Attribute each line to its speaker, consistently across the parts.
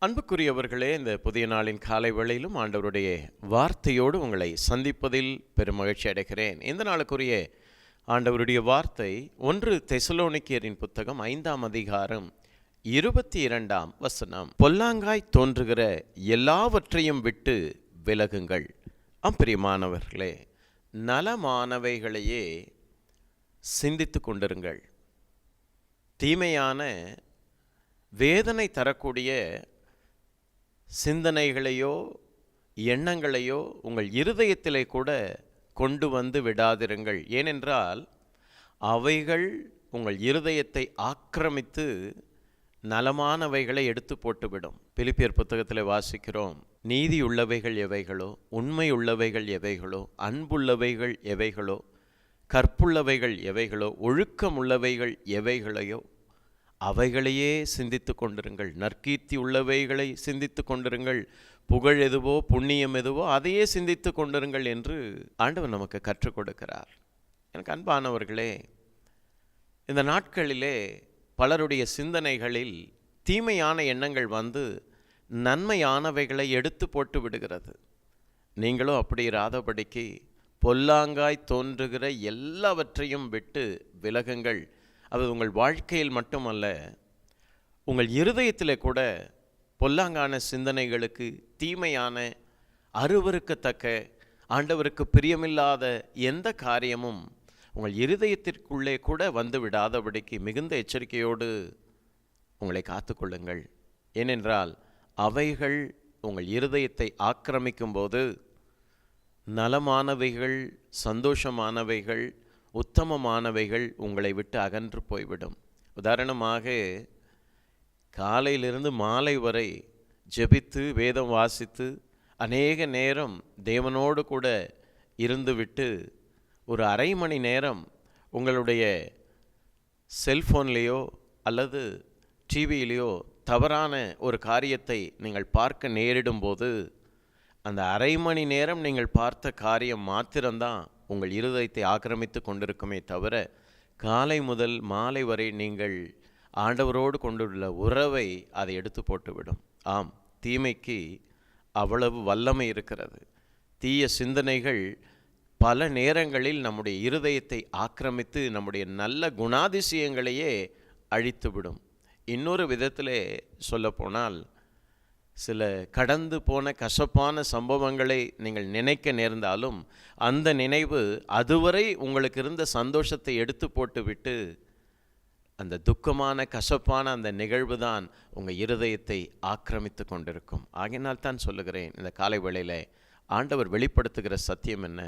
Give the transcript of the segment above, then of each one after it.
Speaker 1: அன்புக்குரியவர்களே இந்த புதிய நாளின் காலை வேளையிலும் ஆண்டவருடைய வார்த்தையோடு உங்களை சந்திப்பதில் பெரும் மகிழ்ச்சி அடைகிறேன். இந்த நாளுக்குரிய ஆண்டவருடைய வார்த்தை ஒன்று தெசலோனிக்கியரின் புத்தகம் ஐந்தாம் அதிகாரம் இருபத்தி இரண்டாம் வசனம். பொல்லாங்காய் தோன்றுகிற எல்லாவற்றையும் விட்டு விலகுங்கள். அம்பிரியமானவர்களே நலமானவைகளையே சிந்தித்து கொண்டிருங்கள். தீமையான வேதனை தரக்கூடிய சிந்தனைகளையோ எண்ணங்களையோ உங்கள் இருதயத்திலே கூட கொண்டு வந்து விடாதிருங்கள். ஏனென்றால் அவைகள் உங்கள் இருதயத்தை ஆக்கிரமித்து நலமானவைகளை எடுத்து போட்டுவிடும். பிலிப்பியர் புத்தகத்தில் வாசிக்கிறோம் நீதி உள்ளவைகள் எவைகளோ உண்மை உள்ளவைகள் எவைகளோ அன்புள்ளவைகள் எவைகளோ கற்புள்ளவைகள் எவைகளோ ஒழுக்கம் உள்ளவைகள் எவைகளையோ அவைகளையே சிந்தித்து கொண்டிருங்கள். நற்கீர்த்தி உள்ளவைகளை சிந்தித்து கொண்டிருங்கள். புகழ் எதுவோ புண்ணியம் எதுவோ அதையே சிந்தித்து கொண்டிருங்கள் என்று ஆண்டவர் நமக்கு கற்றுக் கொடுக்கிறார். எனக்கு அன்பானவர்களே இந்த நாட்களிலே பலருடைய சிந்தனைகளில் தீமையான எண்ணங்கள் வந்து நன்மையானவைகளை எடுத்து போட்டு விடுகிறது. நீங்களும் அப்படி இராதபடிக்கு பொல்லாங்காய் தோன்றுகிற எல்லாவற்றையும் விட்டு விலகுங்கள். அது உங்கள் வாழ்க்கையில் மட்டுமல்ல உங்கள் இருதயத்தில் கூட பொல்லாங்கான சிந்தனைகளுக்கு தீமையான அருவருக்கத்தக்க ஆண்டவருக்கு பிரியமில்லாத எந்த காரியமும் உங்கள் இருதயத்திற்குள்ளே கூட வந்து விடாதபடிக்கு மிகுந்த எச்சரிக்கையோடு உங்களை காத்துக்கொள்ளுங்கள். ஏனென்றால் அவைகள் உங்கள் இருதயத்தை ஆக்கிரமிக்கும் போது நலமானவைகள் சந்தோஷமானவைகள் உத்தமமானவைகள் உங்களை விட்டு அகன்று போய்விடும். உதாரணமாக காலையிலிருந்து மாலை வரை ஜெபித்து வேதம் வாசித்து அநேக நேரம் தேவனோடு கூட இருந்துவிட்டு ஒரு அரை மணி நேரம் உங்களுடைய செல்ஃபோன்லேயோ அல்லது டிவியிலேயோ தவறான ஒரு காரியத்தை நீங்கள் பார்க்க நேரிடும்போது அந்த அரை மணி நேரம் நீங்கள் பார்த்த காரியம் மாத்திரம்தான் உங்கள் இருதயத்தை ஆக்கிரமித்து கொண்டிருக்குமே தவிர காலை முதல் மாலை வரை நீங்கள் ஆண்டவரோடு கொண்டுள்ள உறவை அதை எடுத்து போட்டுவிடும். ஆம் தீமைக்கு அவ்வளவு வல்லமை இருக்கிறது. தீய சிந்தனைகள் பல நேரங்களில் நம்முடைய இருதயத்தை ஆக்கிரமித்து நம்முடைய நல்ல குணாதிசயங்களையே அழித்துவிடும். இன்னொரு விதத்திலே சொல்லப்போனால் சில கடந்து போன கசப்பான சம்பவங்களை நீங்கள் நினைக்க நேர்ந்தாலும் அந்த நினைவு அதுவரை உங்களுக்கு இருந்த சந்தோஷத்தை எடுத்து போட்டுவிட்டு அந்த துக்கமான கசப்பான அந்த நிகழ்வு தான் உங்கள் இருதயத்தை ஆக்கிரமித்து கொண்டிருக்கும். ஆகினால் தான் சொல்லுகிறேன் இந்த காலை வேளையில் ஆண்டவர் வெளிப்படுத்துகிற சத்தியம் என்ன?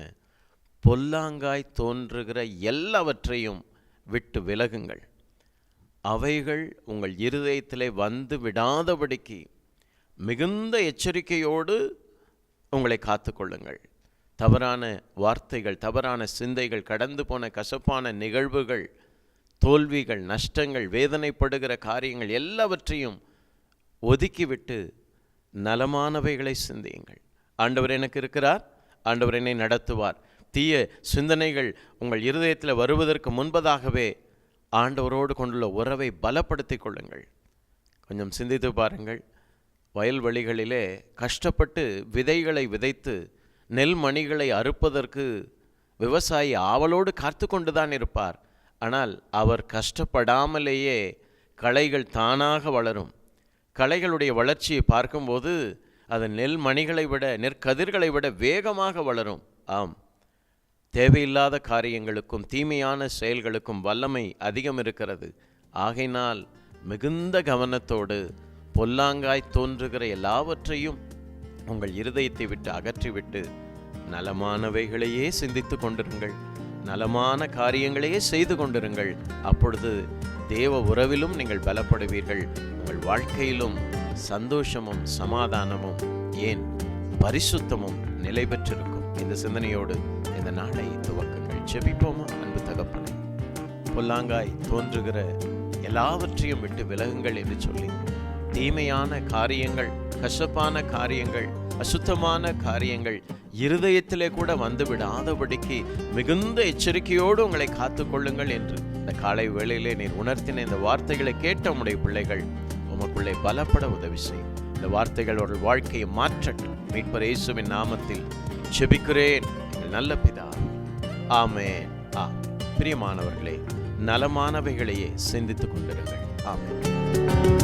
Speaker 1: பொல்லாங்காய் தோன்றுகிற எல்லாவற்றையும் விட்டு விலகுங்கள். அவைகள் உங்கள் இருதயத்திலே வந்து விடாதபடிக்கு மிகுந்த எச்சரிக்கையோடு உங்களை காத்துக்கொள்ளுங்கள். தவறான வார்த்தைகள் தவறான சிந்தைகள் கடந்து போன கசப்பான நிகழ்வுகள் தோல்விகள் நஷ்டங்கள் வேதனைப்படுகிற காரியங்கள் எல்லாவற்றையும் ஒதுக்கிவிட்டு நலமானவைகளை சிந்தியுங்கள். ஆண்டவர் எனக்கு இருக்கிறார் ஆண்டவர் என்னை நடத்துவார். தீய சிந்தனைகள் உங்கள் இருதயத்தில் வருவதற்கு முன்பதாகவே ஆண்டவரோடு கொண்டுள்ள உறவை பலப்படுத்தி கொள்ளுங்கள். கொஞ்சம் சிந்தித்து பாருங்கள். வயல்வெளிகளிலே கஷ்டப்பட்டு விதைகளை விதைத்து நெல் மணிகளை அறுப்பதற்கு விவசாயி ஆவலோடு காத்து கொண்டு தான் இருப்பார். ஆனால் அவர் கஷ்டப்படாமலேயே களைகள் தானாக வளரும். களைகளுடைய வளர்ச்சியை பார்க்கும்போது அது நெல் மணிகளை விட நெற்கதிர்களை விட வேகமாக வளரும். ஆம். தேவையில்லாத காரியங்களுக்கும் தீமையான செயல்களுக்கும் வல்லமை அதிகம் இருக்கிறது. ஆகையினால் மிகுந்த கவனத்தோடு பொல்லாங்காய் தோன்றுகிற எல்லாவற்றையும் உங்கள் இருதயத்தை விட்டு அகற்றிவிட்டு நலமானவைகளையே சிந்தித்து கொண்டிருங்கள். நலமான காரியங்களையே செய்து கொண்டிருங்கள். அப்பொழுது தேவ உறவிலும் நீங்கள் பலப்படுவீர்கள். உங்கள் வாழ்க்கையிலும் சந்தோஷமும் சமாதானமும் ஏன் பரிசுத்தமும் நிலை பெற்றிருக்கும். இந்த சிந்தனையோடு இந்த நாளை துவக்கங்கள் செபிப்போமா அன்பு தகப்பனை பொல்லாங்காய் தோன்றுகிற எல்லாவற்றையும் விட்டு விலகுங்கள் என்று சொல்லி தீமையான காரியங்கள் கசப்பான காரியங்கள் அசுத்தமான காரியங்கள் இருதயத்திலே கூட வந்து விடாதபடிக்கு மிகுந்த எச்சரிக்கையோடு உங்களை காத்துக்கொள்ளுங்கள் என்று. இந்த காலை வேளையிலே நீர் உணர்த்தின இந்த வார்த்தைகளை கேட்ட உடைய பிள்ளைகள் உமக்குள்ளே பலப்பட உதவி செய்யும் இந்த வார்த்தைகள் ஒரு வாழ்க்கையை மாற்றட்டும். மீட்பர் இயேசுவின் நாமத்தில் செபிக்கிறேன். நல்ல பிதா. ஆமே ஆ பிரியமானவர்களே நலமானவைகளையே சிந்தித்துக் கொண்டிருங்கள். ஆமே